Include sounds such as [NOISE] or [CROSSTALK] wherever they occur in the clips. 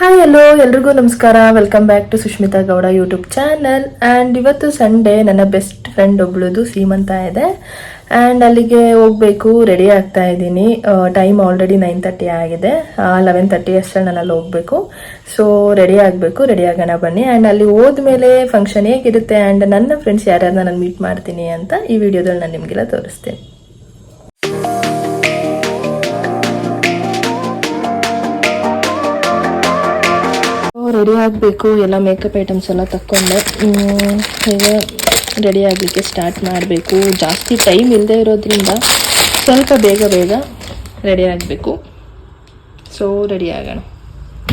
Hi hello ಎಲ್ರಿಗೂ ನಮಸ್ಕಾರ. Welcome back to Sushmita Gowda YouTube channel and ಇವತ್ತು Sunday ನನ್ನ ಬೆಸ್ಟ್ ಫ್ರೆಂಡ್ ಒಬ್ಳದು ಸೀಮಂತ ಇದೆ. ಆ್ಯಂಡ್ ಅಲ್ಲಿಗೆ ಹೋಗಬೇಕು ರೆಡಿ ಆಗ್ತಾ ಇದ್ದೀನಿ. ಟೈಮ್ ಆಲ್ರೆಡಿ ನೈನ್ ತರ್ಟಿ ಆಗಿದೆ. ಲೆವೆನ್ ತರ್ಟಿ ಅಷ್ಟರಲ್ಲಿ ನಾನು ಅಲ್ಲಿ ಹೋಗಬೇಕು. ಸೊ ರೆಡಿ ಆಗಬೇಕು ರೆಡಿ ಆಗೋಣ ಬನ್ನಿ. ಆ್ಯಂಡ್ ಅಲ್ಲಿ ಹೋದ್ಮೇಲೆ ಫಂಕ್ಷನ್ ಹೇಗಿರುತ್ತೆ? ಆ್ಯಂಡ್ ನನ್ನ ಫ್ರೆಂಡ್ಸ್ ಯಾರ್ಯಾರನ್ನ ನಾನು ಮೀಟ್ ಮಾಡ್ತೀನಿ ಅಂತ ಈ ವಿಡಿಯೋದಲ್ಲಿ ನಾನು ನಿಮಗೆಲ್ಲ ತೋರಿಸ್ತೀನಿ. ರೆಡಿ ಆಗಬೇಕು, ಎಲ್ಲ ಮೇಕಪ್ ಐಟಮ್ಸ್ ಎಲ್ಲ ತಕ್ಕೊಂಡೆ. ಈಗ ರೆಡಿ ಆಗಲಿಕ್ಕೆ ಸ್ಟಾರ್ಟ್ ಮಾಡಬೇಕು. ಜಾಸ್ತಿ ಟೈಮ್ ಇಲ್ಲದೆ ಇರೋದ್ರಿಂದ ಸ್ವಲ್ಪ ಬೇಗ ಬೇಗ ರೆಡಿ ಆಗಬೇಕು. ಸೊ ರೆಡಿ ಆಗೋಣ.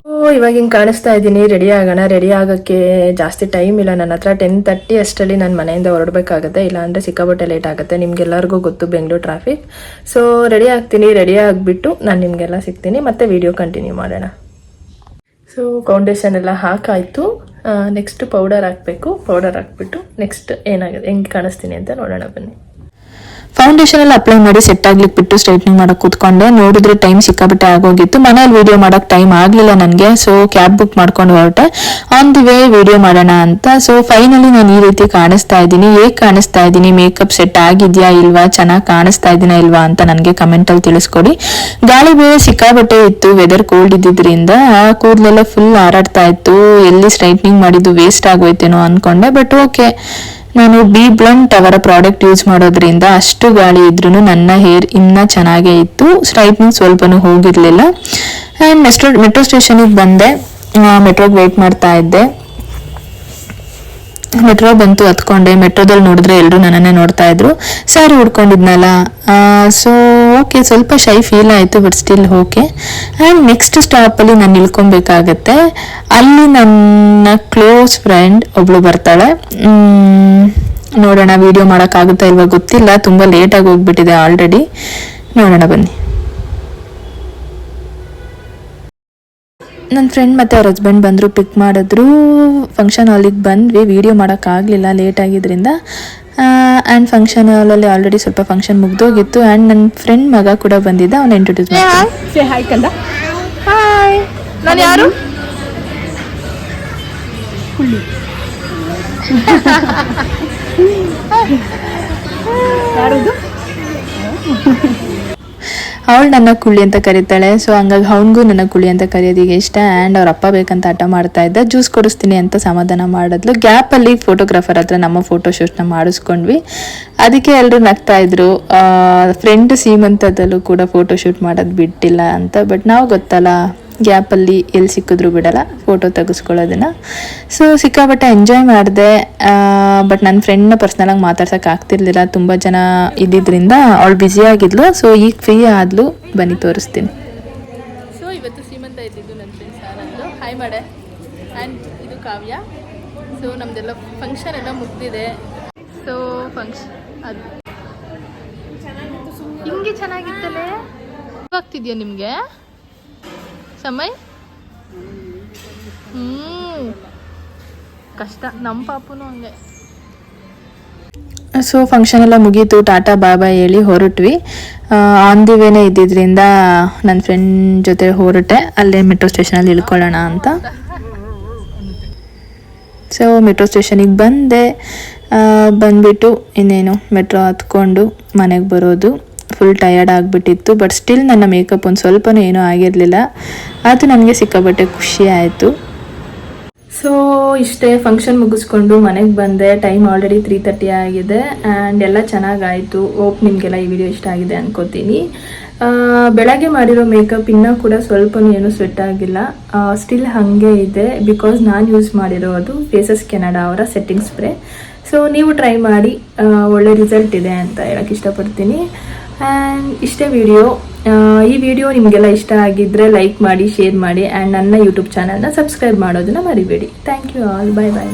ಓ ಇವಾಗ ಹಿಂಗೆ ಕಾಣಿಸ್ತಾ ಇದ್ದೀನಿ. ರೆಡಿ ಆಗೋಣ. ರೆಡಿ ಆಗೋಕ್ಕೆ ಜಾಸ್ತಿ ಟೈಮ್ ಇಲ್ಲ. ನನ್ನ ಹತ್ರ ಟೆನ್ ತರ್ಟಿ ಅಷ್ಟರಲ್ಲಿ ನಾನು ಮನೆಯಿಂದ ಹೊರಡಬೇಕಾಗುತ್ತೆ. ಇಲ್ಲಾಂದರೆ ಸಿಕ್ಕಾಪಟ್ಟೆ ಲೇಟ್ ಆಗುತ್ತೆ. ನಿಮಗೆಲ್ಲರಿಗೂ ಗೊತ್ತು ಬೆಂಗಳೂರು ಟ್ರಾಫಿಕ್ ಸೊ ರೆಡಿ ಆಗ್ತೀನಿ. ರೆಡಿ ಆಗಿಬಿಟ್ಟು ನಾನು ನಿಮಗೆಲ್ಲ ಸಿಗ್ತೀನಿ. ಮತ್ತೆ ವಿಡಿಯೋ ಕಂಟಿನ್ಯೂ ಮಾಡೋಣ. ಸೊ ಫೌಂಡೇಶನ್ ಎಲ್ಲ ಹಾಕಾಯಿತು. ನೆಕ್ಸ್ಟ್ ಪೌಡರ್ ಹಾಕಬೇಕು. ಪೌಡರ್ ಹಾಕ್ಬಿಟ್ಟು ನೆಕ್ಸ್ಟ್ ಏನಾಗುತ್ತೆ ಹೆಂಗೆ ಕಾಣಿಸ್ತೀನಿ ಅಂತ ನೋಡೋಣ ಬನ್ನಿ. ಫೌಂಡೇಶನ್ ಎಲ್ಲ ಅಪ್ಲೈ ಮಾಡಿ ಸೆಟ್ ಆಗ್ಲಿಕ್ಕೆ ಬಿಟ್ಟು ಸ್ಟ್ರೈಟ್ನಿಂಗ್ ಮಾಡಕ್ ಕೂತ್ಕೊಂಡೆ. ನೋಡಿದ್ರೆ ಟೈಮ್ ಸಿಕ್ಕಾಬಿಟ್ಟೆ ಆಗೋಗಿತ್ತು. ಮನೇಲಿ ವಿಡಿಯೋ ಮಾಡಕ್ ಟೈಮ್ ಆಗ್ಲಿಲ್ಲ ನನಗೆ. ಸೊ ಕ್ಯಾಬ್ ಬುಕ್ ಮಾಡ್ಕೊಂಡು ಹೊರಟೆ. ಆನ್ ದಿ ವೇ ವಿಡಿಯೋ ಮಾಡೋಣ ಅಂತ. ಸೊ ಫೈನಲಿ ನಾನು ಈ ರೀತಿ ಕಾಣಿಸ್ತಾ ಇದ್ದೀನಿ. ಹೇಗೆ ಕಾಣಿಸ್ತಾ ಇದ್ದೀನಿ? ಮೇಕಪ್ ಸೆಟ್ ಆಗಿದ್ಯಾ ಇಲ್ವಾ? ಚೆನ್ನಾಗಿ ಕಾಣಿಸ್ತಾ ಇದ್ದೀನ ಇಲ್ವಾ ಅಂತ ನನಗೆ ಕಮೆಂಟ್ ಅಲ್ಲಿ ತಿಳಿಸ್ಕೊಡಿ. ಗಾಳಿ ಬೇರೆ ಸಿಕ್ಕಾಬಟ್ಟೆ ಇತ್ತು. ವೆದರ್ ಕೋಲ್ಡ್ ಇದ್ದಿದ್ರಿಂದ ಕೂದಲೆಲ್ಲ ಫುಲ್ ಹಾರಾಡ್ತಾ ಇತ್ತು. ಎಲ್ಲಿ ಸ್ಟ್ರೈಟ್ನಿಂಗ್ ಮಾಡಿದ್ದು ವೇಸ್ಟ್ ಆಗೋಯ್ತೇನೋ ಅನ್ಕೊಂಡೆ. ಬಟ್ ಓಕೆ ನಾನು ಬಿ ಬ್ಲಂಟ್ ಅವರ ಪ್ರಾಡಕ್ಟ್ ಯೂಸ್ ಮಾಡೋದ್ರಿಂದ ಅಷ್ಟು ಗಾಳಿ ಇದ್ರೂ ನನ್ನ ಹೇರ್ ಇನ್ನ ಚೆನ್ನಾಗೇ ಇತ್ತು. ಸ್ಟ್ರೈಟ್ನಿಂಗ್ ಸ್ವಲ್ಪನೂ ಹೋಗಿರಲಿಲ್ಲ. ಆ್ಯಂಡ್ ಮೆಟ್ರೋ ಮೆಟ್ರೋ ಸ್ಟೇಷನಿಗೆ ಬಂದೆ. ಮೆಟ್ರೋಗೆ ವೆಯ್ಟ್ ಮಾಡ್ತಾ ಇದ್ದೆ. ಮೆಟ್ರೋ ಬಂತು, ಹತ್ಕೊಂಡೆ. ಮೆಟ್ರೋದಲ್ಲಿ ನೋಡಿದ್ರೆ ಎಲ್ಲರೂ ನನ್ನನ್ನೇ ನೋಡ್ತಾ ಇದ್ರು. ಸ್ಯಾರಿ ಉಡ್ಕೊಂಡಿದ್ನಲ್ಲ ಸೊ ಓಕೆ, ಸ್ವಲ್ಪ ಶೈ ಫೀಲ್ ಆಯಿತು but still okay and next ಸ್ಟಾಪಲ್ಲಿ ನಾನು ನಿಲ್ಕೊಬೇಕಾಗತ್ತೆ. ಅಲ್ಲಿ ನನ್ನ ಕ್ಲೋಸ್ ಫ್ರೆಂಡ್ ಒಬ್ಳು ಬರ್ತಾಳೆ. ನೋಡೋಣ ವಿಡಿಯೋ ಮಾಡೋಕ್ಕಾಗುತ್ತಾ ಇಲ್ವಾ ಗೊತ್ತಿಲ್ಲ. ತುಂಬ ಲೇಟಾಗಿ ಹೋಗ್ಬಿಟ್ಟಿದೆ ಆಲ್ರೆಡಿ ನೋಡೋಣ ಬನ್ನಿ. ನನ್ನ ಫ್ರೆಂಡ್ ಮತ್ತು ಅವ್ರ ಹಸ್ಬೆಂಡ್ ಬಂದರು ಪಿಕ್ ಮಾಡಿದ್ರು. ಫಂಕ್ಷನ್ ಹಾಲಿಗೆ ಬಂದ್ವಿ. ವಿಡಿಯೋ ಮಾಡೋಕ್ಕಾಗಲಿಲ್ಲ ಲೇಟ್ ಆಗಿದ್ರಿಂದ. ಆ್ಯಂಡ್ ಫಂಕ್ಷನ್ ಹಾಲಲ್ಲಿ ಆಲ್ರೆಡಿ ಸ್ವಲ್ಪ ಫಂಕ್ಷನ್ ಮುಗ್ದೋಗಿತ್ತು. ಆ್ಯಂಡ್ ನನ್ನ ಫ್ರೆಂಡ್ ಮಗ ಕೂಡ ಬಂದಿದ್ದ ಅವನು ಇಂಟ್ರೊಡ್ಯೂಸ್ ಮಾಡ್ತೀನಿ. ಸೇ ಹಾಯ್ ಕಂದ. ಹಾಯ್ ನಾನು ಯಾರು? [LAUGHS] [LAUGHS] ಅವಳು ನನ್ನ ಕುಳ್ಳಿ ಅಂತ ಕರೀತಾಳೆ. ಸೊ ಹಂಗಾಗಿ ಅವನಿಗೂ ನನ್ನ ಕುಳಿ ಅಂತ ಕರೆಯೋದಿಗೆ ಇಷ್ಟ. ಆ್ಯಂಡ್ ಅವ್ರ ಅಪ್ಪ ಬೇಕಂತ ಆಟ ಮಾಡ್ತಾ ಇದ್ದ. ಜ್ಯೂಸ್ ಕೊಡಿಸ್ತೀನಿ ಅಂತ ಸಮಾಧಾನ ಮಾಡಿದ್ಲು. ಗ್ಯಾಪಲ್ಲಿ ಫೋಟೋಗ್ರಾಫರ್ ಹತ್ರ ನಮ್ಮ ಫೋಟೋ ಶೂಟ್ನ ಮಾಡಿಸ್ಕೊಂಡ್ವಿ. ಅದಕ್ಕೆ ಎಲ್ಲರೂ ನಗ್ತಾ ಇದ್ರು. ಫ್ರೆಂಡ್ ಸೀಮಂತದಲ್ಲೂ ಕೂಡ ಫೋಟೋ ಶೂಟ್ ಮಾಡೋದು ಬಿಟ್ಟಿಲ್ಲ ಅಂತ. ಬಟ್ ನಾವು ಗೊತ್ತಲ್ಲ. ಗ್ಯಾಪಲ್ಲಿ ಎಲ್ಲಿ ಸಿಕ್ಕಿದ್ರು ಬಿಡಲ್ಲ ಫೋಟೋ ತೆಗೆಸ್ಕೊಳ್ಳೋದನ್ನು. ಸೊ ಸಿಕ್ಕಾಪಟ್ಟೆ ಎಂಜಾಯ್ ಮಾಡಿದೆ ಬಟ್ ನನ್ನ ಫ್ರೆಂಡ್ನ ಪರ್ಸ್ನಲಾಗಿ ಮಾತಾಡ್ಸೋಕೆ ಆಗ್ತಿರ್ಲಿಲ್ಲ. ತುಂಬ ಜನ ಇದ್ದಿದ್ದರಿಂದ ಅವಳು ಬ್ಯುಸಿ ಆಗಿದ್ಲು. ಸೊ ಈಗ ಫ್ರೀ ಆದ್ಲು. ಬನ್ನಿ ತೋರಿಸ್ತೀನಿ. ಸೊ ಇವತ್ತು ಶ್ರೀಮಂತ ಇದ್ದಿದ್ದು ನನ್ನ ಫ್ರೆಂಡ್ಸ್ ಆನಂದು ಹಾಯ್ ಮಾಡೆ. ಆ್ಯಂಡ್ ಇದು ಕಾವ್ಯ. ಸೊ ನಮ್ಮದೆಲ್ಲ ಫಂಕ್ಷನ್ ಎಲ್ಲ ಮುಗ್ದಿದೆ. ಸೊ ಫಂಕ್ಷನ್ ಅದು. ಹಿಂಗೆ ಚೆನ್ನಾಗಿತ್ತಲ್ಲೇ ಆಗ್ತಿದ್ಯಾ ನಿಮಗೆ? ಸಮಯ್? ಕಷ್ಟ ನಮ್ಮ ಪಾಪುನು ಹಂಗೆ. ಸೊ ಫಂಕ್ಷನ್ ಎಲ್ಲ ಮುಗೀತು. ಟಾಟಾ ಬಾಬಾ ಹೇಳಿ ಹೊರಟ್ವಿ. ಆನ್ ದಿ ವೇನೇ ಇದ್ದಿದ್ರಿಂದ ನನ್ನ ಫ್ರೆಂಡ್ ಜೊತೆ ಹೊರಟೆ. ಅಲ್ಲೇ ಮೆಟ್ರೋ ಸ್ಟೇಷನಲ್ಲಿ ಇಳ್ಕೊಳ್ಳೋಣ ಅಂತ. ಸೊ ಮೆಟ್ರೋ ಸ್ಟೇಷನಿಗೆ ಬಂದೆ. ಬಂದ್ಬಿಟ್ಟು ಇನ್ನೇನು ಮೆಟ್ರೋ ಹತ್ಕೊಂಡು ಮನೆಗೆ ಬರೋದು. ಫುಲ್ ಟಯರ್ಡ್ ಆಗಿಬಿಟ್ಟಿತ್ತು ಬಟ್ ಸ್ಟಿಲ್ ನನ್ನ ಮೇಕಪ್ ಒಂದು ಸ್ವಲ್ಪನೂ ಏನೂ ಆಗಿರಲಿಲ್ಲ. ಅದು ನನಗೆ ಸಿಕ್ಕಾಪಟ್ಟೆ ಖುಷಿ ಆಯಿತು. ಸೊ ಇಷ್ಟೇ ಫಂಕ್ಷನ್ ಮುಗಿಸ್ಕೊಂಡು ಮನೆಗೆ ಬಂದೆ. ಟೈಮ್ ಆಲ್ರೆಡಿ ತ್ರೀ ತರ್ಟಿ ಆಗಿದೆ ಆ್ಯಂಡ್ ಎಲ್ಲ ಚೆನ್ನಾಗಾಯಿತು. ಓಪ್ ನಿಮಗೆಲ್ಲ ಈ ವಿಡಿಯೋ ಇಷ್ಟ ಆಗಿದೆ ಅನ್ಕೋತೀನಿ. ಬೆಳಗ್ಗೆ ಮಾಡಿರೋ ಮೇಕಪ್ ಇನ್ನೂ ಕೂಡ ಸ್ವಲ್ಪನೂ ಏನು ಸ್ವೆಟ್ ಆಗಿಲ್ಲ. ಸ್ಟಿಲ್ ಹಾಗೆ ಇದೆ ಬಿಕಾಸ್ ನಾನು ಯೂಸ್ ಮಾಡಿರೋದು ಫೇಸಸ್ ಕೆನಡಾ ಅವರ ಸೆಟ್ಟಿಂಗ್ ಸ್ಪ್ರೇ ಸೊ ನೀವು ಟ್ರೈ ಮಾಡಿ ಒಳ್ಳೆ ರಿಸಲ್ಟ್ ಇದೆ ಅಂತ ಹೇಳಕ್ಕೆ ಇಷ್ಟಪಡ್ತೀನಿ. ಆ್ಯಂಡ್ ಇಷ್ಟೇ ವಿಡಿಯೋ ಈ ವಿಡಿಯೋ ನಿಮಗೆಲ್ಲ ಇಷ್ಟ ಆಗಿದ್ದರೆ ಲೈಕ್ ಮಾಡಿ ಶೇರ್ ಮಾಡಿ ಆ್ಯಂಡ್ ನನ್ನ ಯೂಟ್ಯೂಬ್ ಚಾನಲ್ನ ಸಬ್ಸ್ಕ್ರೈಬ್ ಮಾಡೋದನ್ನ ಮರಿಬೇಡಿ. Thank you all bye bye